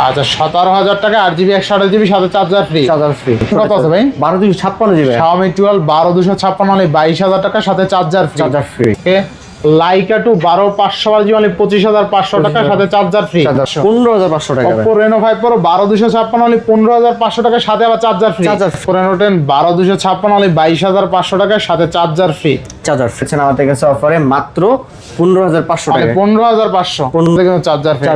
আচ্ছা সতেরো হাজার টাকা আট জিবি একশো আঠাশ জিবি সাথে চার্জার ফ্রি চার্জার ফ্রি কত আছে ভাই? বারো দুশো ছাপ্পান্ন জিবি। শাওমি টুয়েলভ বারো দুশো ছাপ্পান্ন হলে বাইশ হাজার টাকা সাথে charger free charger free Leica two বারো পাঁচশো বারো জিবি পঁচিশ হাজার পাঁচশো টাকা সাথে চার্জার ফ্রি পনেরো হাজার পাঁচশো টাকা। ওপো রেনো ফাইভ প্রো বারো দুশো ছাপ্পান্ন হলে পনেরো হাজার পাঁচশো টাকার সাথে আবার charger free charger Reno ten বারো দুশো ছাপ্পান্ন হলে বাইশ হাজার পাঁচশো টাকার সাথে চার্জার ফ্রি চার্জার ফ্রি আমাদের কাছে অফারে মাত্র পনেরো হাজার পাঁচশো টাকা। পনেরো হাজার পাঁচশো। পনেরো- কিন্তু চার্জার ফ্রি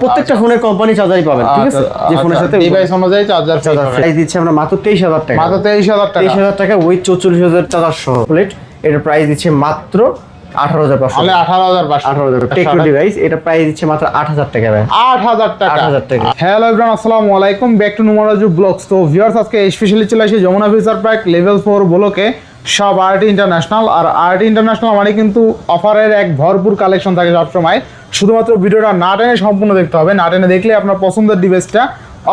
প্রত্যেকটা ফোনের কোম্পানি চার্জারই পাবেন ঠিক আছে? যে ফোনের সাথে ডিভাইস অনুযায়ী চার্জার চার্জার প্রাইস দিচ্ছে আমরা মাত্র তেইশ হাজার টাকা। মাত্র তেইশ হাজার টাকা। তেইশ হাজার টাকা উইথ চৌচল্লিশ হাজার চার্জার সহ। প্লেট এটার প্রাইস দিচ্ছে মাত্র আঠারো হাজার পাঁচশো। তাহলে আঠারো হাজার পাঁচশো। আঠারো হাজার টেকনো ডিভাইস এটা প্রাইস দিচ্ছে মাত্র আট হাজার টাকা ভাই। আট হাজার টাকা। 8,000 টাকা। হ্যালো এভরিওয়ান আসসালামু আলাইকুম। ব্যাক টু নুমারাজু ব্লগস তো ভিউয়ার্স আজকে স্পেশালি চলে আসি Jamuna future park level four ব্লকে সব আরটি ইন্টারন্যাশনাল আর আরটি ইন্টারন্যাশনাল মানে কিন্তু অফারের এক ভরপুর কালেকশন থাকে সবসময়। শুধুমাত্র ভিডিওটা না টেনে সম্পূর্ণ দেখতে হবে। না টেনে দেখলে আপনার পছন্দের ডিভাইসটা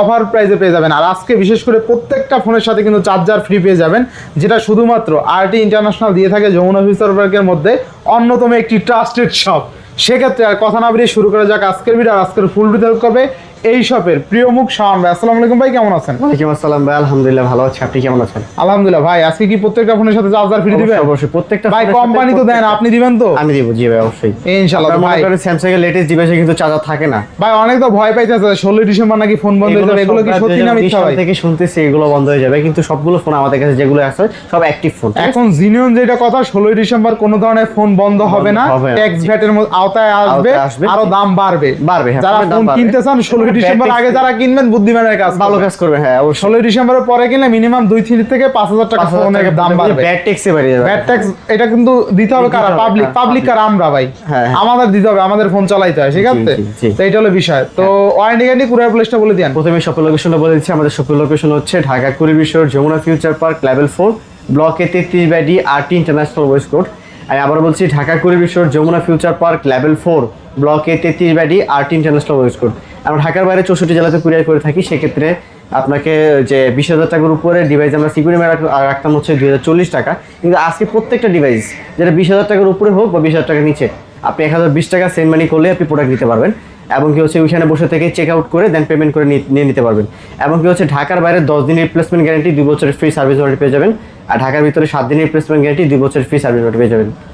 অফার প্রাইসে পেয়ে যাবেন। আর আজকে বিশেষ করে প্রত্যেকটা ফোনের সাথে কিন্তু চার্জার ফ্রি পেয়ে যাবেন, যেটা শুধুমাত্র আরটি ইন্টারন্যাশনাল দিয়ে থাকে যমুনা ফিউচার পার্কের মধ্যে অন্যতম একটি ট্রাস্টেড শপ। সেক্ষেত্রে আর কথা না বেরিয়ে শুরু করা যাক আজকের ভিডিও আজকের ফুল ডিটেল করবে এই শপের প্রিয় মুখ শাওন ভাই। আসসালামু আলাইকুম ভাই কেমন আছেন? ওয়ালাইকুম আসসালাম ভাই আলহামদুলিল্লাহ ভালো আছি। আপনি কেমন আছেন? আলহামদুলিল্লাহ ভাই আজকে কি প্রত্যেকটা ফোনের সাথে চার্জার ফ্রি দিবেন? অবশ্যই, প্রত্যেকটা ভাই কোম্পানি তো দেন আপনি দিবেন তো? আমি দিব জি ভাই অবশ্যই। ইনশাআল্লাহ মনে ভাই স্যামসাং এর লেটেস্ট ডিভাইসে কিন্তু চার্জার থাকে না। ভাই অনেক তো ভয় পাইতেছে ষোলোই ডিসেম্বর নাকি ফোন বন্ধ হয়ে যাবে এগুলো কি সত্যি না মিথ্যা ভাই? থেকে শুনতেছি এগুলো বন্ধ হয়ে যাবে কিন্তু সবগুলো ফোন আমাদের কাছে যেগুলো আছে সব অ্যাক্টিভ ফোন এখন জিনিয়ন যেটা কথা ষোলোই ডিসেম্বর কোনো ধরনের ফোন বন্ধ হবে না। ট্যাক্স ভ্যাটের আওতায় আসবে আসবে। আরও দাম বাড়বে। বাড়বে, হ্যাঁ, যারা ফোন। কিনতে চান ষোলোই ডিসেম্বর আগে যারা কিনবেন বুদ্ধিমানের কাজ ভালো কাজ করবে হ্যাঁ ষোলোই ডিসেম্বরের পরে কিনলে মিনিমাম দুই তিন থেকে পাঁচ হাজার টাকা ফোনের দাম বাড়বে। ব্যাড ট্যাক্সে বেড়ে যাবে ব্যাড ট্যাক্স এটা কিন্তু দিতে হবে কারা? পাবলিক হ্যাঁ, পাবলিক কারা আমরা ভাই। হ্যাঁ, হ্যাঁ। আমাদের দিতে হবে আমাদের ফোন চালাইতে হয় ঠিক আছে। তো এটা হলো বিষয়। তো ওয়ারেন্টি গ্যারান্টি কুরিয়ার প্লেসটা বলে দিন প্রথমে শপের লোকেশনটা বলে দিচ্ছি। আমাদের শপের লোকেশন হচ্ছে ঢাকা কুড়ি বিশ্বর Jamuna future park level four block A তেত্রিশ by D RT international west আমি আবার বলছি ঢাকা কুড়ি বিশ্বর Jamuna future park level four block A তেত্রিশ by D RT international west code আমরা ঢাকার বাইরে চৌষট্টি জেলাতে কুরিয়ার করে থাকি, সেক্ষেত্রে আপনাকে যে বিশ হাজার টাকার উপরে ডিভাইস আমরা সিকিউরিটি রাখতাম হচ্ছে দুই হাজার চল্লিশ টাকা। কিন্তু আজকে প্রত্যেকটা ডিভাইস যেটা বিশ হাজার টাকার উপরে হোক বা বিশ হাজার টাকার নিচে, আপনি এক হাজার বিশ টাকা সেন্ড মানি করলে আপনি প্রোডাক্ট নিতে পারবেন। এবং কি হচ্ছে, ওইখানে বসে থেকে চেক আউট করে দেন পেমেন্ট করে নিয়ে- নিতে পারবেন। এবং কি হচ্ছে, ঢাকার বাইরে দশ দিনের রিপ্লেসমেন্ট গ্যারান্টি দুই বছরের ফ্রি সার্ভিস ওয়ারেন্টি পেয়ে যাবেন। আর ঢাকার ভিতরে সাত দিনের রিপ্লেসমেন্ট গ্যারান্টি দুই বছরের ফ্রি সার্ভিস ওয়ারেন্টি পেয়ে যাবেন।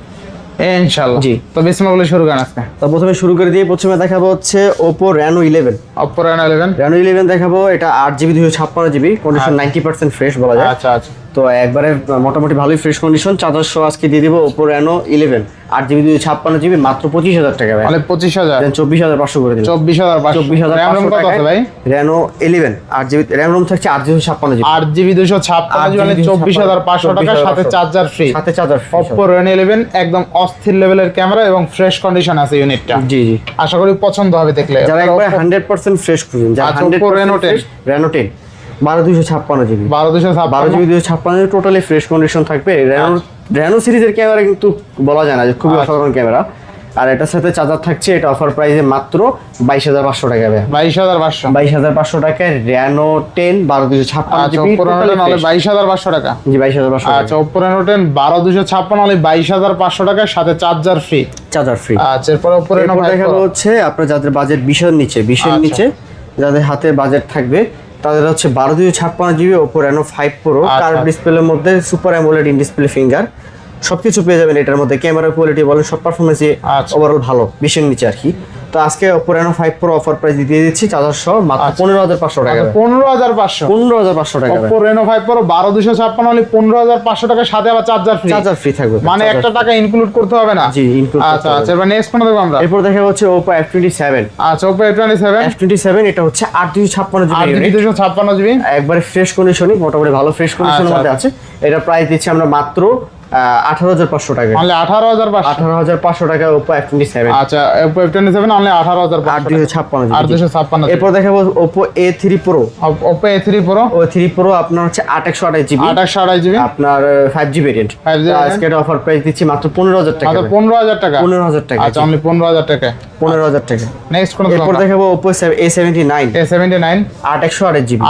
ইনশাআল্লাহ। জি। তো বলে শুরু করেন আজকে। তো প্রথমে শুরু করে দিয়ে প্রথমে দেখাবো হচ্ছে Oppo Reno eleven Oppo eleven Reno eleven দেখাবো এটা আট জিবি দুশো ছাপ্পান্ন GB condition ninety percent fresh বলা যায়। আচ্ছা আচ্ছা। তো একবারে মোটামুটি ভালোই ফ্রেশ কন্ডিশন সহ আজকে দিয়ে দিব ওপো র্যানো ইলেভেন আট জিবি দুই ছাপ্পান্ন জিবি মাত্র পঁচিশ হাজার টাকা ভাই। মানে পঁচিশ হাজার। চব্বিশ হাজার পাঁচশো করে দিন চব্বিশ হাজার চব্বিশ হাজার র্যাম কত আছে ভাই? র্যানো ইলেভেন আট জিবি র্যাম রোম থাকছে আট জিবি ছাপ্পান্ন জিবি আট জিবি দুশো ছাপ্পান্ন জিবি মানে চব্বিশ হাজার পাঁচশো টাকা সাথে 24,500 চার্জার ফ্রি সাথে চার্জার অপো রেন ইলেভেন একদম অস্থির লেভেলের ক্যামেরা এবং ফ্রেশ কন্ডিশন আছে ইউনিটটা জি জি। আশা করি পছন্দ হবে দেখলে। যারা একবার হান্ড্রেড পার্সেন্ট ফ্রেশ খুঁজেন যারা হান্ড্রেড Reno 10 র্যানো টেন বারো দুশো ছাপ্পান্ন জিবি। বারো দুশো বারো জিবি দুশো ছাপ্পান্ন টোটালি ফ্রেশ কন্ডিশন থাকবে। র্যানো র্যানো সিরিজের ক্যামেরা কিন্তু বলা যায় না যে খুবই আচ্ছা। অসাধারণ ক্যামেরা আর এটার সাথে চার্জার থাকছে এটা অফার প্রাইসে মাত্র বাইশ হাজার পাঁচশো টাকা বাইশ হাজার পাঁচশো। বাইশ হাজার পাঁচশো টাকায় র্যানো টেন বারো দুশো ছাপ্পান্ন আচ্ছা বাইশ হাজার পাঁচশো টাকা। জি বাইশ হাজার পাঁচশো আচ্ছা ওপো রেনো টেন বারো দুশো ছাপ্পান্ন বাইশ হাজার পাঁচশো টাকার সাথে চার্জার ফ্রি চার্জার ফ্রি আচ্ছা এরপরে ওপো রেনো এরপর হচ্ছে আপনার যাদের বাজেট বিশের নিচে বিশের আচ্ছা। নিচে যাদের হাতে বাজেট থাকবে তাদের হচ্ছে বারো দুই ছাপ্পান্ন GB Oppo Reno five pro. Curve ডিসপ্লের মধ্যে super AMOLED in display finger সবকিছু পেয়ে যাবেন এটার মধ্যে। ক্যামেরা কোয়ালিটি বলেন সব পারফরমেন্সই আচ্ছা। ওভারঅল ভালো বিশের নিচে আর কি। তো আজকে Oppo Reno five pro offer price দিয়ে দিচ্ছি চার্জার সহ মাত্র আচ্ছা। পনেরো হাজার পাঁচশো টাকা পনেরো হাজার পাঁচশো। পনেরো হাজার পাঁচশো টাকা ওপো রেনো ফাইভ প্রো বারো দুশো ছাপ্পান্ন হলে পনেরো হাজার পাঁচশো টাকার সাথে আবার চার্জার ফ্রি চার্জার ফ্রি থাকবে। মানে একটা টাকা ইনক্লুড করতে হবে না? জি, করতে আচ্ছা আচ্ছা এবার নেক্সট কোনটা দেখব আমরা? এরপর দেখা হচ্ছে ওপো এফ টোয়েন্টি সেভেন আচ্ছা Oppo A twenty seven F twenty seven এটা হচ্ছে আট দুই ছাপ্পান্ন জিবি দুশো ছাপ্পান্ন জিবি। একবারে ফ্রেশ কন্ডিশনই মোটামুটি ভালো ফ্রেশ কন্ডিশনের আচ্ছা, মধ্যে আছে। এটা প্রাইস দিচ্ছি আমরা মাত্র আঠারো হাজার পাঁচশো টাকা। অনলি আঠারো হাজার আঠারো হাজার পাঁচশো টাকা ওপো এফ টোয়েন্টি সেভেন আচ্ছা Oppo A twenty seven only আঠারো হাজার আট দুশো ছাপ্পান্ন আট দুশো ছাপ্পান্ন এরপর দেখাবো Oppo A three pro Oppo A three pro O three pro আপনার হচ্ছে আট একশো আঠাশ জিবি। আঠাশশো আড়াই জিবি। আপনার five G variant 5G variant। আজকে অফার প্রাইস দিচ্ছি মাত্র পনেরো হাজার টাকা। পনেরো হাজার টাকা। পনেরো হাজার টাকা। আচ্ছা অনলি পনেরো হাজার টাকা। পনেরো হাজার টাকা। নেক্সট কোন এরপর দেখাবো Oppo A seventy nine A seventy nine আট একশো আঠাশ জিবি।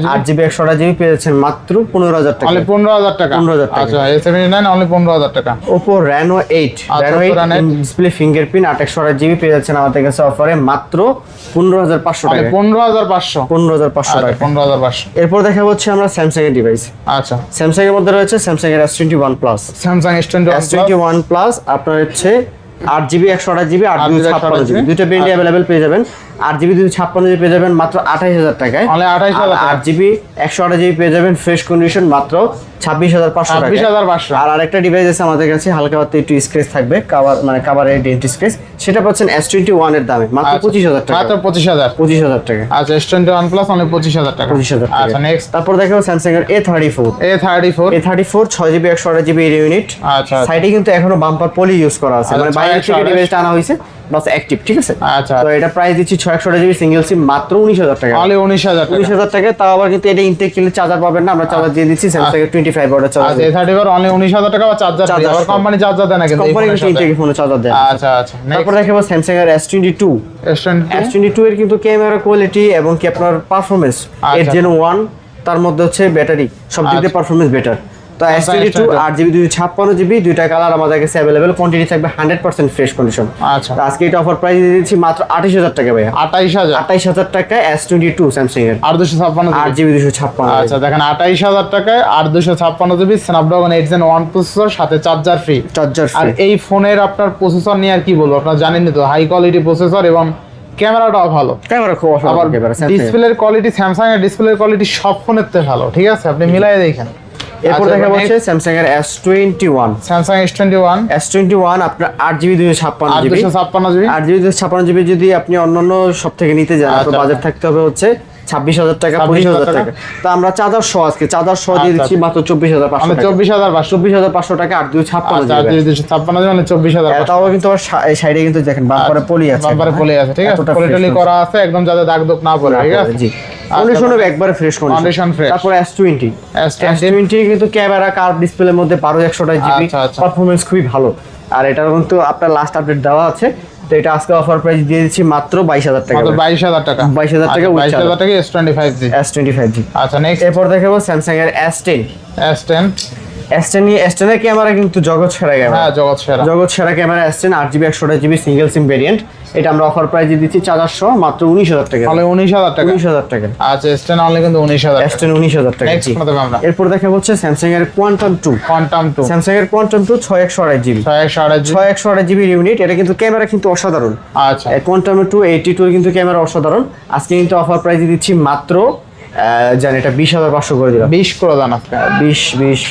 জিবি। আট জিবি একশো আঠাশ জিবি পেয়েছেন মাত্র পনেরো হাজার টাকা। অনলি পনেরো হাজার টাকা। 15,000 টাকা। আচ্ছা এ সেভেন্টি নাইন অনলি পনেরো হাজার টাকা। ওপো রেনো এইট আচ্ছা, Reno eight Oppo Reno 8 display fingerprint আঠাশশো আট জিবি পেয়ে যাচ্ছেন আমাদের কাছে অফারে মাত্র পনেরো হাজার পাঁচশো টাকা পনেরো হাজার পাঁচশো। পনেরো হাজার পাঁচশো টাকা পনেরো হাজার পাঁচশো। এরপর দেখা হচ্ছে আমরা স্যামসাং এর ডিভাইস আচ্ছা। স্যামসাং এর মধ্যে রয়েছে স্যামসাং এর S twenty one plus Samsung S twenty one plus আপনার হচ্ছে আট জিবি একশো আঠাশ জিবি আট আট দুই ছাপ্পান্ন জিবি দুইটা অ্যাভেলেবেল পেয়ে যাবেন। আট জিবি দুই ছাপ্পান্ন জিবি পেয়ে যাবেন মাত্র আঠাশ হাজার টাকায়। Only 28,000 আট জিবি একশো আঠাশ জিবি পেয়ে যাবেন ফ্রেশ কন্ডিশন মাত্র ছাব্বিশ হাজার পাঁচশো টাকা। 26,500 আর আরেকটা ডিভাইস আছে আমাদের কাছে হালকা পাতলা একটু স্ক্রেচ থাকবে কাভার মানে কাভারের ডেন্ট স্ক্রেচ সেটা পাচ্ছেন এস টোয়েন্টি ওয়ানের দামে মাত্র আচ্ছা। পঁচিশ হাজার টাকা। মাত্র পঁচিশ হাজার। পঁচিশ হাজার টাকা। আচ্ছা S twenty one plus only পঁচিশ হাজার টাকা। পঁচিশ হাজার আচ্ছা নেক্সট তারপর দেখাবো স্যামসাং এর A thirty four A thirty four A thirty four ছয় জিবি একশো আঠাশ জিবি ইউনিট আচ্ছা সাইডে কিন্তু এখনও বাম্পার পলি ইউজ করা আছে। আচ্ছা, মানে বাইরে থেকে ডিভাইসটা আনা হয়েছে বাস অ্যাক্টিভ ঠিক আছে? আচ্ছা। তো এটা প্রাইস দিচ্ছি ছয় একশো জিবি সিঙ্গেল সিম মাত্র উনিশ হাজার টাকা। উনিশ হাজার উনিশ হাজার টাকা তাও আবার কিন্তু এটা ইনটেক কিনলে চার্জার পাবেন না আমরা চার্জার দিয়ে দিচ্ছি স্যামসাং এর আচ্ছা চার্জার অনলি টাকা বা চার্জার আবার। কোম্পানি চার্জার দেয় না কিন্তু কোম্পানি কিন্তু সাথে। ফোনে চার্জার দেয় আচ্ছা আচ্ছা তারপর দেখাবো এর এর কিন্তু ক্যামেরা কোয়ালিটি এবং কি আপনার পারফরমেন্স এর আচ্ছা। জেন ওয়ান তার মধ্যে হচ্ছে ব্যাটারি সব দিক দিয়ে আচ্ছা। পারফরমেন্স বেটার তো এস টোয়েন্টি টু আট জিবি ছাপ্পান্ন জিবি দুইটা কালার আমাদের কাছে অ্যাভেলেবেল কোয়ান্টিটি থাকবে হান্ড্রেড পার্সেন্ট ফ্রেশ কন্ডিশন আচ্ছা। আজকে এটা অফার প্রাইস দিচ্ছি মাত্র আঠাশ হাজার টাকা ভাইয়া। আঠাইশ হাজার? আঠাইশ হাজার টাকা এস টোয়েন্টি টু স্যামসাং এর। আর দুশো ছাপ্পান্ন আট জিবি দুশো ছাপ্পান্ন আচ্ছা দেখেন আঠাইশ হাজার টাকায় আর দুশো ছাপ্পান্ন GB Snapdragon eight gen one processor সাথে চার্জার ফ্রি চার্জার আর এই ফোনের আপনার প্রসেসর নিয়ে আর কি বলব আপনার জানেনই তো হাই কোয়ালিটি প্রসেসর এবং ক্যামেরাটাও ভালো। ক্যামেরা খুব অসাধারণ ক্যামেরা ডিসপ্লের কোয়ালিটি স্যামসাং এর ডিসপ্লের কোয়ালিটি সব ফোনের থেকে ভালো ঠিক আছে? আপনি মিলাই দেখেন। এরপর দেখা হচ্ছে স্যামসাং এর S twenty one Samsung S twenty one S twenty one আপনার আট জিবি দুশো ছাপ্পান্ন আর জিবি দুশো ছাপ্পান্ন জিবি। আট জিবি দুশো ছাপ্পান্ন জিবি যদি আপনি অন্যান্য সব থেকে নিতে যান আপনার আচ্ছা। বাজেট থাকতে হবে হচ্ছে ছাব্বিশ হাজার টাকা 26,000 পঁচিশ হাজার টাকা। তো আমরা চার্জার সহ আজকে চার্জার সহ দিয়ে আচ্ছা, দিচ্ছি মাত্র চব্বিশ হাজার পাঁচশো টাকা। চব্বিশ হাজার পাঁচশো। চব্বিশ হাজার পাঁচশো টাকা আট দুই ছাপ্পান্ন আচ্ছা আর ছাপ্পান্ন মানে চব্বিশ হাজার তাও কিন্তু সাইডে কিন্তু দেখেন বাম্পারে পলি আছে। বাম্পারে পলি আছে ঠিক আছে? পলি টলি করা আছে একদম যাতে দাগ দোগ না পড়ে ঠিক আছে? জি। আচ্ছা, কন্ডিশন হবে একবারে ফ্রেশ কন্ডিশন। তারপর S20 কিন্তু ক্যামেরা কার্ভ ডিসপ্লের মধ্যে জিবি আচ্ছা, আচ্ছা। খুবই ভালো। আর এটার কিন্তু আপনার লাস্ট আপডেট দেওয়া আছে। তো এটা আজকে অফার প্রাইস দিয়ে দিচ্ছি মাত্র বাইশ হাজার টাকা মাত্র টাকা। 22,000 টাকা আচ্ছা নেক্সট এরপর দেখাবো এর ক্যামেরা কিন্তু জগৎ সেরা ক্যামেরা হ্যাঁ জগৎ সেরা। জগৎ সেরা ক্যামেরা এস টেন আট জিবি একশো জিবি সিঙ্গেল সিম ভেরিয়েন্ট এটা আমরা অফার প্রাইস দিচ্ছি চারশো মাত্র উনিশ হাজার টাকা। তাহলে উনিশ হাজার টাকা। উনিশ হাজার টাকা। আচ্ছা স্টেন টেন অনলি কিন্তু উনিশ হাজার স্টেন উনিশ হাজার টাকা এরপর দেখা হচ্ছে স্যামসাং এর quantum two quantum two Samsung এর কোয়ান্টাম টু ছয় একশো আড়াই জিবি। ছয় একশো আড়াই ছয় একশো আড়াই জিবির ইউনিট এটা কিন্তু ক্যামেরা কিন্তু অসাধারণ। আচ্ছা। কোয়ান্টাম টু এইটি টু কিন্তু ক্যামেরা অসাধারণ। আজকে কিন্তু অফার প্রাইস দিচ্ছি মাত্র জান এটা বিশ হাজার পাঁচশো করে দিলাম। বিশ করে দেন আজকে বিশ বিশ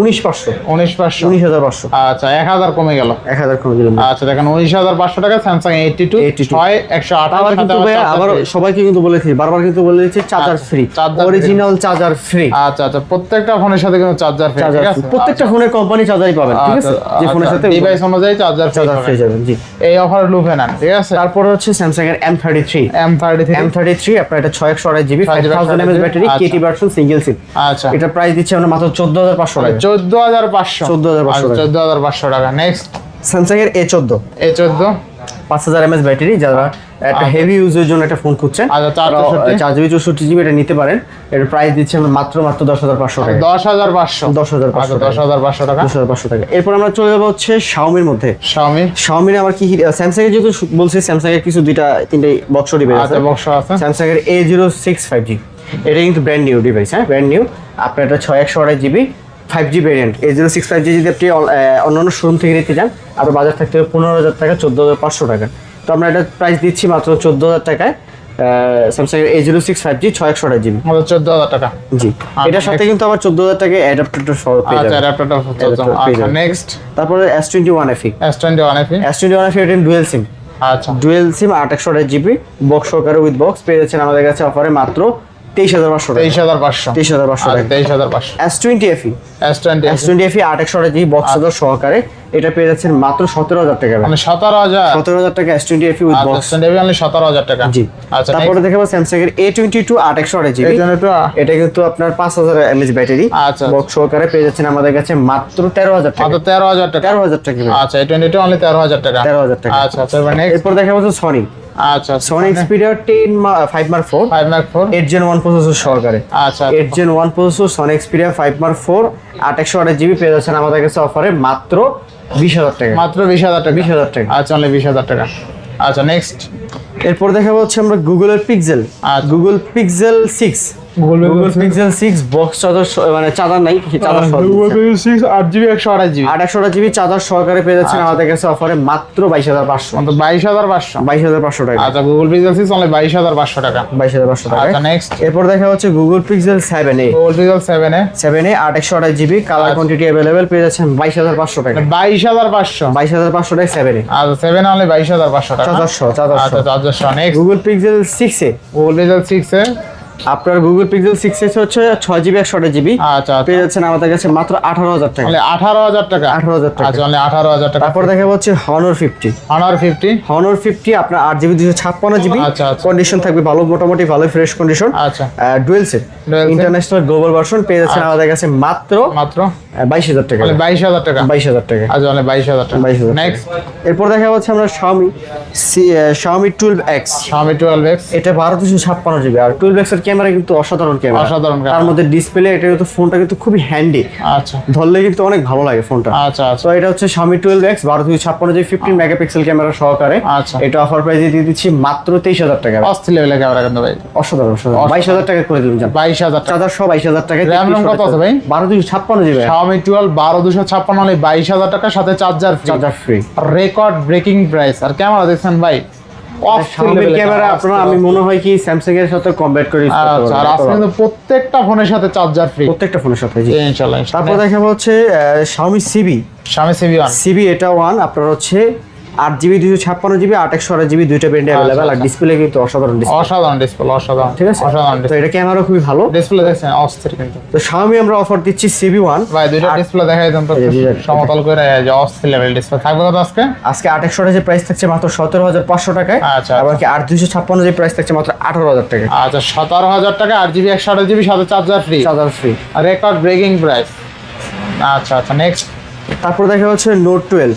উনিশ পাঁচশো। উনিশ পাঁচশো? উনিশ হাজার পাঁচশো। আচ্ছা এক হাজার কমে গেল। এক হাজার করে দিলাম আচ্ছা দেখেন উনিশ হাজার পাঁচশো টাকা স্যামসাং এইটটি টু 82 ছয় একশো আঠাশ কিন্তু আবার সবাইকে কিন্তু বলেছি বারবার কিন্তু বলে দিচ্ছি চার্জার আচ্ছা, ফ্রি অরিজিনাল চার্জার ফ্রি আচ্ছা আচ্ছা প্রত্যেকটা ফোনের সাথে কিন্তু চার্জার ফ্রি চার্জার প্রত্যেকটা ফোনের কোম্পানি চার্জারই পাবেন ঠিক আছে? যে ফোনের সাথে ডিভাইস অনুযায়ী চার্জার চার্জার ফ্রি যাবেন জি। এই অফার লুফে নেন ঠিক আছে? তারপর হচ্ছে স্যামসাং এর M thirty three M thirty three M thirty three আপনার এটা ছয় একশো আড়াই GB five 5GB thousand mAh battery আচ্ছা। কেটি ভার্সন সিঙ্গেল সিম আচ্ছা এটা প্রাইস দিচ্ছি আমরা মাত্র পাঁচশো টাকা। চোদ্দ হাজার পাঁচশো। 14,500 টাকা। নেক্সট স্যামসাং এর এ চোদ্দ। এ চোদ্দ। পাঁচ হাজার এমএস ব্যাটারি যারা একটা হেভি ইউজের জন্য একটা ফোন খুঁজছেন আচ্ছা, চার তারা, চৌষট্টি। চার জিবি চৌষট্টি জিবি এটা নিতে পারেন। এর প্রাইস দিচ্ছি আমরা মাত্র মাত্র দশ হাজার পাঁচশো টাকা। দশ হাজার পাঁচশো। দশ হাজার পাঁচশো আচ্ছা দশ হাজার পাঁচশো টাকা। দশ হাজার পাঁচশো টাকা। এরপর আমরা চলে যাব হচ্ছে শাওমির মধ্যে। শাওমি শাওমির আমার কি স্যামসাং এর যেহেতু বলছি স্যামসাং এর কিছু দুইটা তিনটে বক্স ডিভাইস আচ্ছা বক্স আছে। স্যামসাং এর A zero six five G এটা কিন্তু ব্র্যান্ড নিউ ডিভাইস হ্যাঁ? ব্র্যান্ড নিউ আপনার এটা ছয় একশো আড়াই GB five G variant A zero six five G যদি আপনি অন্যান্য শোরুম থেকে নিতে যান আপনার বাজার থাকতে হবে পনেরো হাজার টাকা চোদ্দ হাজার পাঁচশো টাকা। তো আমরা এটা প্রাইস দিচ্ছি মাত্র চোদ্দ হাজার টাকায় Samsung A zero six five G ছয় একশো আড়াই জিবি চোদ্দ হাজার টাকা। জি। এটার সাথে কিন্তু আবার চোদ্দ হাজার টাকায় অ্যাডাপ্টারটা সহ পেয়ে আচ্ছা যাবেন। পেয়ে আচ্ছা। নেক্সট তারপরে S twenty one FE S twenty one FE S twenty one FE এটা ডুয়েল সিম আচ্ছা। ডুয়েল সিম আট একশো জিবি বক্স সহকারে উইথ বক্স পেয়ে যাচ্ছেন আমাদের কাছে অফারে মাত্র তেইশ হাজার পাঁচশো তেইশ হাজার পাঁচশো। তেইশ হাজার পাঁচশো আচ্ছা তেইশ হাজার পাঁচশো। S twenty FE S twenty S twenty FE আট একশো আঠাশ বক্স আচ্ছা। সহকারে। এটা পেয়ে যাচ্ছেন মাত্র সতেরো হাজার টাকা মানে সতেরো হাজার। সতেরো হাজার টাকা এস টোয়েন্টি এফি উইথ আচ্ছা বক্স টোয়েন্টি অনলি সতেরো হাজার টাকা। জি। আচ্ছা তারপরে দেখে পাবো স্যামসাং এর এ টোয়েন্টি টু আট একশো আঠাশ জিবি এটা কিন্তু আপনার পাঁচ হাজার এমএচ ব্যাটারি আচ্ছা। বক্স সহকারে পেয়ে যাচ্ছেন আমাদের কাছে মাত্র তেরো হাজার টাকা। তেরো হাজার টাকা। তেরো হাজার টাকা আচ্ছা এই টোয়েন্টি টু অনলি তেরো হাজার টাকা। তেরো হাজার টাকা। আচ্ছা আচ্ছা এরপর দেখা যাচ্ছে সনি আচ্ছা Sony Xperia ten five mark four five mark four eight gen one processor সহকারে। আচ্ছা eight gen one processor Sony Xperia five mark four আট একশো আঠাশ জিবি পেয়ে যাচ্ছেন আমাদের কাছে অফারে মাত্র বিশ হাজার টাকা। মাত্র বিশ হাজার টাকা? বিশ হাজার টাকা। আচ্ছা অনলি বিশ হাজার টাকা। আচ্ছা নেক্সট এরপর দেখা হচ্ছে আমরা গুগলের পিক্সেল আর Google Pixel six Google Pixel six box charger মানে চার্জার নাই চার্জার সিক্স আট জিবি একশো আঠাশ জিবি আট একশো জিবি চার্জার সহকারে পেয়ে যাচ্ছেন আমাদের কাছে অফারে মাত্র বাইশ হাজার পাঁচশো অন্তত বাইশ হাজার পাঁচশো। বাইশ হাজার পাঁচশো টাকা। আচ্ছা গুগল পিক্সেল সিক্স অনলি বাইশ হাজার পাঁচশো টাকা। বাইশ হাজার পাঁচশো টাকা। আচ্ছা নেক্সট এরপর দেখা হচ্ছে Google Pixel seven A. Google Pixel সেভেনে সেভেন এ আট একশো আঠাশ জিবি কালার আচ্ছা। কোয়ান্টিটি অ্যাভেলেবেল পেয়ে যাচ্ছেন বাইশ হাজার পাঁচশো টাকা। বাইশ হাজার পাঁচশো। বাইশ হাজার পাঁচশো টাকা সেভেন এ। আচ্ছা সেভেন অনলি বাইশ হাজার পাঁচশো টাকা। চার্জারশো চার্জারশো আচ্ছা চার্জারশো next Google Pixel six Google Pixel সিক্সে আপনার গুগল পিক্সেল সিক্স এ হচ্ছে ছয় জিবি একশো আঠাশ জিবি আচ্ছা পেয়ে যাচ্ছেন আমাদের কাছে মাত্র আঠারো হাজার টাকা। আঠারো হাজার টাকা? 18,000 টাকা। আচ্ছা অনলি আঠারো হাজার টাকা। তারপর দেখা হচ্ছে Honor fifty Honor fifty Honor fifty আপনার আট জিবি দুশো ছাপ্পান্ন জিবি আচ্ছা, আচ্ছা। কন্ডিশন থাকবে ভালো মোটামুটি ভালো ফ্রেশ কন্ডিশন আচ্ছা। Dual set international global version পেয়ে যাচ্ছেন আমাদের কাছে মাত্র মাত্র? বাইশ হাজার টাকা। বাইশ হাজার টাকা? বাইশ হাজার টাকা। আচ্ছা অনলি বাইশ হাজার টাকা। বাইশ হাজার নেক্সট এরপর দেখা হচ্ছে আমরা Xiaomi Xiaomi twelve X Xiaomi 12 X এটা বারো দুশো ছাপ্পান্ন জিবি আর টুয়েলভ এক্সের ক্যামেরা কিন্তু অসাধারণ ক্যামেরা। অসাধারণ তার মধ্যে ডিসপ্লে এটা কিন্তু ফোনটা কিন্তু খুবই হ্যান্ডি আচ্ছা। ধরলে কিন্তু অনেক ভালো লাগে ফোনটা আচ্ছা আচ্ছা। তো এটা হচ্ছে Xiaomi 12X বারো দুই ছাপ্পান্ন জিবি ফিফটিন মেগাপিক্সেল ক্যামেরা সহকারে। আচ্ছা। এটা অফার প্রাইসে দিয়ে দিচ্ছি মাত্র তেইশ হাজার টাকা। অস্থির লেভেলের ক্যামেরা কিন্তু ভাই। অসাধারণ অসাধারণ। বাইশ হাজার টাকা করে দিলাম বাইশ হাজার টাকা। চার্জার বাইশ হাজার টাকা RAM ROM কত আছে ভাই? বারো দুই ছাপ্পান্ন জিবি Xiaomi 12 বারো দুশো ছাপ্পান্ন অনলি বাইশ হাজার টাকা সাথে charger charger free record breaking price আর ক্যামেরা দেখছেন ভাই ক্যামেরা আপনারা আমি মনে হয় কি স্যামসাং এর সাথে কম্পেয়ার করে আচ্ছা আর আজকে কিন্তু প্রত্যেকটা ফোনের সাথে চার্জার ফ্রি প্রত্যেকটা ফোনের সাথে জি। ইনশাআল্লাহ তারপর দেখা হচ্ছে Xiaomi CV Xiaomi CV one CV এটা ওয়ান আপনার হচ্ছে আট জিবি দুশো ছাপ্পান্ন জিবি আট একশো আট জিবি দুইটা ব্র্যান্ডে অ্যাভেলেবেল আর আচ্ছা। ডিসপ্লে কিন্তু অসাধারণ ডিসপ্লে অসাধারণ ডিসপ্লে অসাধারণ। ঠিক আছে? অসাধারণ তো এটা ক্যামেরা খুবই ভালো। ডিসপ্লে দেখছেন অস্থির কিন্তু। তো Xiaomi আমরা অফার দিচ্ছি সিবি ওয়ান ভাই দুইটা ডিসপ্লে দেখাই দেন তো সমতল করে যে অস্থির লেভেল ডিসপ্লে থাকবে কত আজকে? আজকে আট একশো যে প্রাইস থাকছে মাত্র সতেরো হাজার পাঁচশো টাকায় আচ্ছা, আবার কি আট দুশো ছাপ্পান্ন যে প্রাইস থাকছে মাত্র আঠারো হাজার টাকা আচ্ছা সতেরো হাজার টাকা আট জিবি একশো আঠাশ জিবি সাথে charger free charger free record breaking price আচ্ছা আচ্ছা নেক্সট তারপর দেখা হচ্ছে Note twelve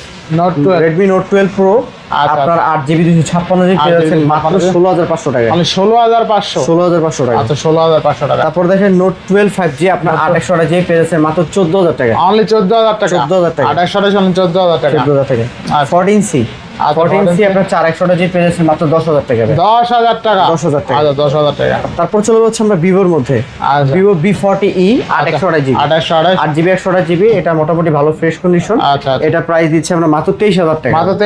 Redmi Note twelve Pro আচ্ছা। আপনার আট জিবি দুশো ছাপ্পান্ন জিবি 8 পেয়ে যাচ্ছেন মাত্র ষোলো হাজার পাঁচশো টাকা। মানে ষোলো হাজার পাঁচশো। ষোলো হাজার পাঁচশো টাকা। আচ্ছা ষোলো হাজার পাঁচশো টাকা। তারপর দেখেন নোট টুয়েলভ ফাইভ জি আপনার আট একশো আট জিবি পেয়ে যাচ্ছেন মাত্র চোদ্দ হাজার টাকা। অনলি চোদ্দ হাজার টাকা। 14,000 টাকা। আঠাশ আঠাশ অনলি চোদ্দ হাজার টাকা। চোদ্দ হাজার টাকা। আর ফোরটিন সি আচ্ছা, ফোরটিন সি 14C আপনার চার একশো আট জিবি পেয়ে যাচ্ছেন মাত্র দশ হাজার টাকা দশ হাজার টাকা। 10,000 টাকা। আচ্ছা দশ হাজার টাকা। তারপর চলে যাচ্ছে আমরা ভিভোর মধ্যে। আচ্ছা। ভিভো বি ফর্টি ই আট একশো আট জিবি আঠাশশো আঠাশ। আট জিবি একশো আট জিবি এটা মোটামুটি ভালো ফ্রেশ কন্ডিশন আচ্ছা, আচ্ছা। এটা প্রাইস দিচ্ছে আমরা মাত্র তেইশ হাজার টাকা। মাত্র টাকা।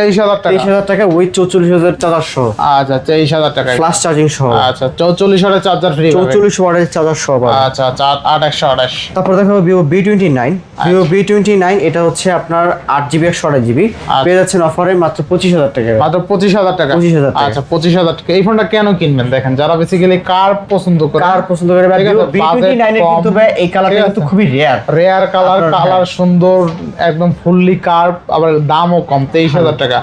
তেইশ হাজার টাকা উইথ চৌচল্লিশ হাজার চার্জার সহ আচ্ছা তেইশ হাজার টাকা। ফ্লাশ চার্জিং সহ আচ্ছা চৌচল্লিশ হাজার চার্জার ফ্রি চৌচল্লিশ ওয়াটের চার্জার সহ। আচ্ছা আচ্ছা আট একশো আঠাশ। তারপর দেখো Vivo V twenty nine Vivo V twenty nine এটা হচ্ছে আপনার আট জিবি একশো আট জিবি পেয়ে যাচ্ছেন অফারে মাত্র পঁচিশ হাজার টাকা। মাত্র পঁচিশ হাজার টাকা? 25,000 টাকা। আচ্ছা পঁচিশ হাজার টাকা। এই ফোনটা কেন কিনবেন দেখেন? যারা বেসিক্যালি কার পছন্দ করে কার পছন্দ করে। কিন্তু ভাই এই কালারটা কিন্তু খুবই রেয়ার রেয়ার কালার কালার সুন্দর একদম ফুললি কার্ভ আবার দামও কম তেইশ হাজার টাকা।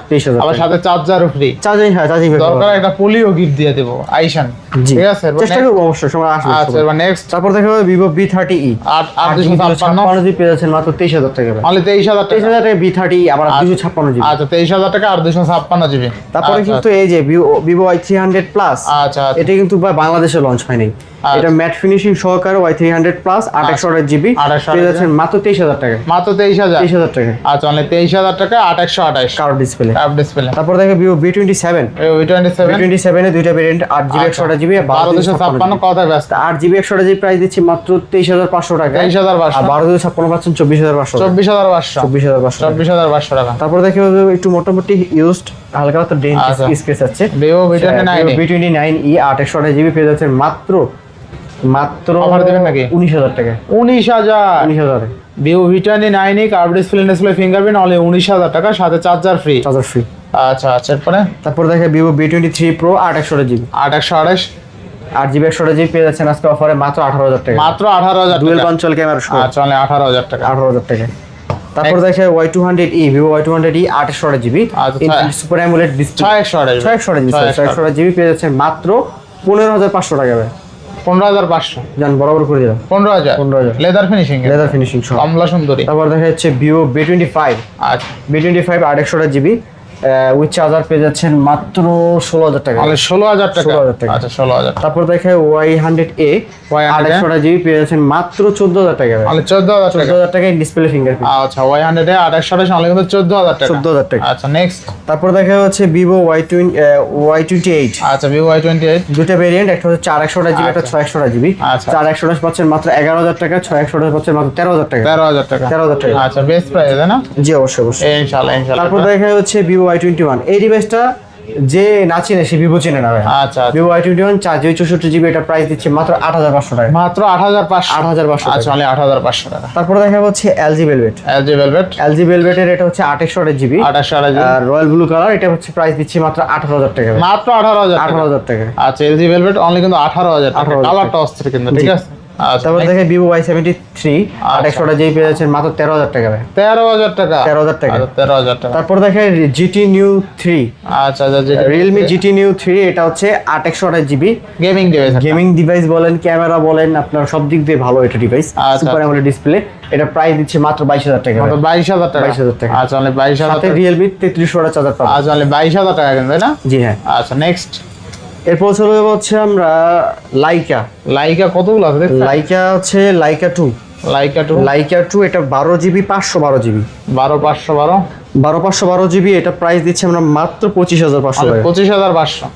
আবার সাথে চার্জারও ফ্রি চার্জিং হ্যাঁ চার্জিং দরকার একটা পোলিও গিফট দিয়ে দেবো আইসান ঠিক আছে? চেষ্টা করব অবশ্যই সময় আসবে আচ্ছা এবার নেক্সট তারপর দেখা যাবে ভিভো বি থার্টি ই আট আট দুশো ছাপ্পান্ন? জিবি পেয়ে মাত্র তেইশ হাজার টাকা তেইশ হাজার তেইশ হাজার টাকা বি থার্টি আবার দুশো ছাপ্পান্ন জিবি আচ্ছা তেইশ হাজার টাকা আর দুশো ছাপ্পান্ন জিবি। তারপরে কিন্তু এই যে Vivo Y three hundred plus আচ্ছা আচ্ছা। এটা কিন্তু বাংলাদেশে লঞ্চ হয়নি। এটা ম্যাট ফিনিশিং সহকারে ওয়াই থ্রি হান্ড্রেড প্লাস একশো আট জিবি 828 পেয়ে যাচ্ছেন মাত্র তেইশ হাজার টাকা মাত্র তেইশ হাজার? তেইশ হাজার টাকা আচ্ছা অনলি তেইশ হাজার টাকা একশো আঠাশ। কারও ডিসপ্লে অ্যাপ ডিসপ্লে তারপর দেখো ভিভো বি টোয়েন্টি সেভেন ওই টোয়েন্টি সেভেন টোয়েন্টি সেভেনে দুইটা ভেরিয়েন্ট আট জিবি একশো আট জিবি বারো দুশো ছাপ্পান্ন কথা ব্যস্ত। আট জিবি একশো আট জিবি প্রাইস দিচ্ছি মাত্র তেইশ হাজার পাঁচশো টাকা তেইশ হাজার পাঁচশো। আর বারো দুশো ছাপ্পান্ন পাচ্ছেন চব্বিশ হাজার পাঁচশো চব্বিশ হাজার পাঁচশো। চব্বিশ হাজার পাঁচশো টাকা। চব্বিশ হাজার পাঁচশো টাকা। তারপর দেখে একটু মোটামুটি ইউজড হালকা তো ডেন্ট আচ্ছা। স্পেস আছে। Vivo V twenty nine V twenty nine E আট একশো আট জিবি পেয়ে যাচ্ছেন মাত্র মাত্র Offer দিবেন নাকি? উনিশ হাজার টাকা। উনিশ হাজার? উনিশ হাজার। Vivo V twenty nine curve display display fingerprint only উনিশ হাজার টাকা সাথে চার্জার ফ্রি চার্জার ফ্রি আচ্ছা আচ্ছা এরপরে? তারপর দেখে Vivo V twenty three Pro আট একশো জিবি আট একশো আঠাশ। আট জিবি একশো আট জিবি পেয়ে যাচ্ছেন আজকে অফারে মাত্র আঠারো হাজার টাকা। মাত্র আঠারো হাজার ডুয়েল পাঞ্চল ক্যামেরা সহ আচ্ছা আঠারো হাজার টাকা। আঠারো হাজার টাকা। তারপর দেখে Y two hundred E Vivo Y two hundred E আটশো আট জিবি সুপার অ্যামুলেট ডিসপ্লে ছয় একশো ছয় একশো জিবি পেয়ে যাচ্ছেন মাত্র পনেরো হাজার পাঁচশো টাকা। পনেরো হাজার পাঁচশো। জান বরাবর করে দিলাম। পনেরো হাজার। 15,000 লেদার ফিনিশিং লেদার ফিনিশিং কমলা সুন্দরী। তারপর দেখা যাচ্ছে ভিভো বি টোয়েন্টি ফাইভ আচ্ছা। বি টোয়েন্টি ফাইভ আট একশো আট জিবি উইথ চার্জার পেয়ে যাচ্ছেন মাত্র ষোলো হাজার টাকা তাহলে ষোলো হাজার টাকা 16,000 টাকা। আচ্ছা ষোলো হাজার তারপর দেখে ওয়াই হান্ড্রেড এ Y100 আড়াইশোটা জিবি পেয়ে যাচ্ছেন মাত্র চোদ্দ হাজার টাকা চোদ্দ হাজার চোদ্দ হাজার ডিসপ্লে ফিঙ্গারপ্রিন্ট আচ্ছা ওয়াই হান্ড্রেড আঠাশ নাহলে কিন্তু চোদ্দ হাজার টাকা 14,000 টাকা। আচ্ছা নেক্সট তারপর দেখা যাচ্ছে Vivo Y twenty Y twenty eight আচ্ছা ভিভো ওয়াই টোয়েন্টি এইট দুটো ভেরিয়েন্ট একটা হচ্ছে চার একশোটা জিবি একটা আচ্ছা। ছয় একশোটা জিবি আচ্ছা। চার একশোটা পাচ্ছেন মাত্র এগারো হাজার টাকা ছয় একশোটা পাচ্ছেন মাত্র তেরো হাজার টাকা তেরো হাজার টাকা 13,000 টাকা। আচ্ছা বেস্ট প্রাইস না জি অবশ্যই অবশ্যই ইনশাল্লাহ ইনশাল্লাহ তারপর দেখা যাচ্ছে ভিভো ওয়াই টোয়েন্টি ওয়ান এই ডিভাইসটা যে না চিনে সে ভিভো চিনে না আচ্ছা। ভিভো ওয়াই টোয়েন্টি ওয়ান চার জিবি চৌষট্টি জিবি এটা প্রাইস দিচ্ছে মাত্র আট হাজার পাঁচশো টাকা। মাত্র আট হাজার পাঁচশো। 8,500 আচ্ছা অনলি আট হাজার পাঁচশো টাকা। তারপরে দেখা যাচ্ছে LG Velvet LG Velvet LG ভেলভেটের এটা হচ্ছে আঠাশশো জিবি আঠাশশো আঠাশ আর রয়্যাল ব্লু কালার এটা হচ্ছে প্রাইস দিচ্ছি মাত্র আঠারো হাজার টাকা। মাত্র আঠারো হাজার আঠারো হাজার টাকা। আচ্ছা এলজি ভেলভেট অনলি কিন্তু আঠারো হাজার আঠারো 18,000 কালারটা অস্থির কিন্তু ঠিক আছে? তারপর দেখে ভিভো ওয়াই সেভেন্টি থ্রি আঠাশশোটা জিবি পেয়ে যাচ্ছেন মাত্র তেরো হাজার টাকা তেরো হাজার টাকা? 13,000 টাকা। আচ্ছা, তেরো হাজার টাকা। তারপর দেখে জিটি নিউ থ্রি আচ্ছা আচ্ছা রিয়েলমি জিটি নিউ থ্রি এটা হচ্ছে আট একশো আঠাশ GB gaming device gaming device বলেন ক্যামেরা বলেন আপনার সব দিক দিয়ে ভালো এটা ডিভাইস আচ্ছা। সুপার অ্যামোলেড ডিসপ্লে এটা প্রাইস দিচ্ছে মাত্র বাইশ হাজার টাকা মাত্র বাইশ হাজার টাকা। 22,000 টাকা। আচ্ছা বাইশ হাজার টাকা। রিয়েলমি তেত্রিশশো টাকা চার্জার পাবেন আচ্ছা অনলি বাইশ হাজার টাকা কিন্তু তাই না? জি হ্যাঁ। আচ্ছা নেক্সট এরপর চলে যাব হচ্ছে আমরা লাইকা। লাইকা কতগুলো আছে লাইকা হচ্ছে Laika two. Laika two. Laika two এটা বারো জিবি পাঁচশো বারো জিবি। বারো পাঁচশো বারো? বারো পাঁচশো বারো জিবি এটা প্রাইস দিচ্ছে আমরা মাত্র পঁচিশ হাজার পাঁচশো টাকা। পঁচিশ হাজার পাঁচশো।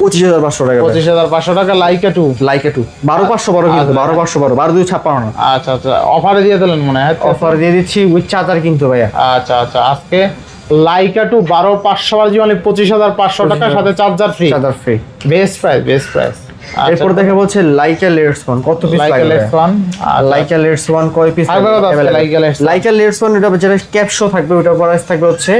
পঁচিশ হাজার পাঁচশো টাকা পঁচিশ হাজার পাঁচশো টাকা লাইকা টু। লাইকা টু। বারো পাঁচশো বারো কিন্তু বারো পাঁচশো বারো। বারো দুই ছাপ্পান্ন। না আচ্ছা। আচ্ছা অফারে দিয়ে দিলেন মনে হয় অফার দিয়ে দিচ্ছি উইথ চার্জার কিন্তু ভাইয়া। আচ্ছা আচ্ছা। আজকে লাইকা টু বারো পাঁচশো বার জীবনে পঁচিশ হাজার পাঁচশো টাকা সাথে charger free charger free best price best price এরপর দেখে বলছে লাইকা লেটস ওয়ান কত piece Leica Leitz one Leica Leitz one কয় piece Leica One? Leica Leitz one এটা যেটা ক্যাপশো থাকবে ওটা প্রাইস থাকবে হচ্ছে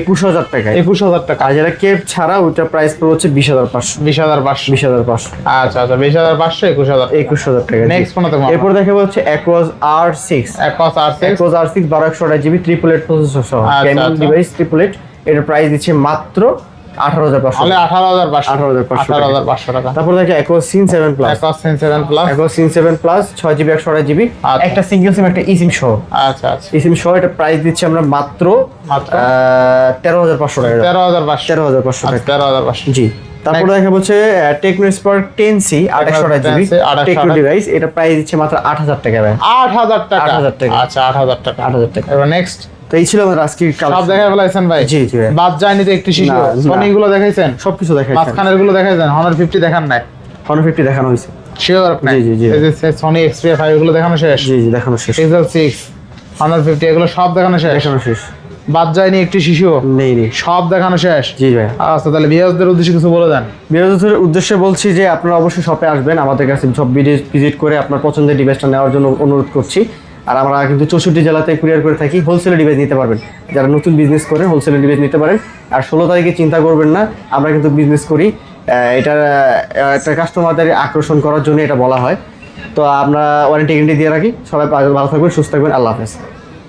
একুশ হাজার টাকা একুশ হাজার টাকা। আর যেটা কেপ ছাড়া ওইটা প্রাইস পড়বে হচ্ছে বিশ হাজার পাঁচশো। বিশ হাজার পাঁচশো। বিশ হাজার পাঁচশো। আচ্ছা আচ্ছা বিশ হাজার পাঁচশো একুশ হাজার একুশ হাজার টাকা নেক্সট ফোন তোমার। এরপর দেখে হচ্ছে অ্যাকোয়াজ আর সিক্স একশ আর সিক্স অ্যাকোয়াজ আর সিক্স বারো একশো জিবি ট্রিপল এইট প্রসেসর সহ। গেমিং। ডিভাইস ট্রিপল এইট এটার প্রাইস দিচ্ছে মাত্র আঠারো হাজার পাঁচশো আঠারো হাজার পাঁচশো আঠারো হাজার পাঁচশো টাকা। তারপর দেখে অ্যাকোয়াজ সিন সেভেন প্লাস একশ sense seven plus Aquos sense seven plus ছয় জিবি একশো আঠাশ জিবি আচ্ছা। একটা সিঙ্গেল সিম একটা ই সহ। আচ্ছা আচ্ছা। ই সহ এটা প্রাইস দিচ্ছে আমরা মাত্র মাত্র? তেরো হাজার পাঁচশো টাকা। তেরো হাজার পাঁচশো। তেরো হাজার পাঁচশো আচ্ছা, টাকা। তেরো হাজার পাঁচশো। জি। তারপরে দেখা হচ্ছে টেকনো স্পার্ক টেন সি আঠাশশো আঠাশ জিবি টেকনো ডিভাইস এটা প্রাইস দিচ্ছে মাত্র আট হাজার টাকা। আট হাজার টাকা। 8,000 টাকা। আচ্ছা আট হাজার টাকা। আট হাজার টাকা। নেক্সট তো এই ছিল আমাদের আজকের সব collection। দেখাই ফেলাইছেন ভাই? জি, জি বাদ যায়নি তো একটি শিশু। সনি গুলো দেখাইছেন? সবকিছু দেখা মাঝখানেরগুলো দেখাইছেন? হনার ফিফটি দেখান নাই? ফিফটি দেখানো হয়েছে। শিওর আপনি। জি, জি, জি। সনি এক্সপিয়া ফাইভগুলো দেখানো শেষ? জি জি দেখানো শেষ। সিক্স হনার ফিফটি এগুলো সব দেখানো শেষ? দেখানো শেষ। বাদ যায়নি একটি শিশু? নেই নেই। সব দেখানো শেষ? জি ভাই। আচ্ছা তাহলে বিয়াসদের উদ্দেশ্যে কিছু বলে দেন। বিরোধীদের উদ্দেশ্যে বলছি যে আপনারা অবশ্যই শপে আসবেন। আমাদের কাছে সব ভিজিট করে আপনার পছন্দের ডিভাইসটা নেওয়ার জন্য অনুরোধ করছি। আর আমরা কিন্তু চৌষট্টি জেলাতে কুরিয়ার করে থাকি হোলসেলে ডিভাইস নিতে পারবেন। যারা নতুন বিজনেস করেন হোলসেলে ডিভাইস নিতে পারেন। আর ষোলো তারিখে চিন্তা করবেন না, আমরা কিন্তু বিজনেস করি। এটা একটা কাস্টমারদের আকর্ষণ করার জন্য এটা বলা হয়। তো আমরা ওয়ারেন্টি গ্যারেন্টি দিয়ে রাখি। সবাই ভালো থাকবেন, সুস্থ থাকবেন। আল্লাহ হাফেজ।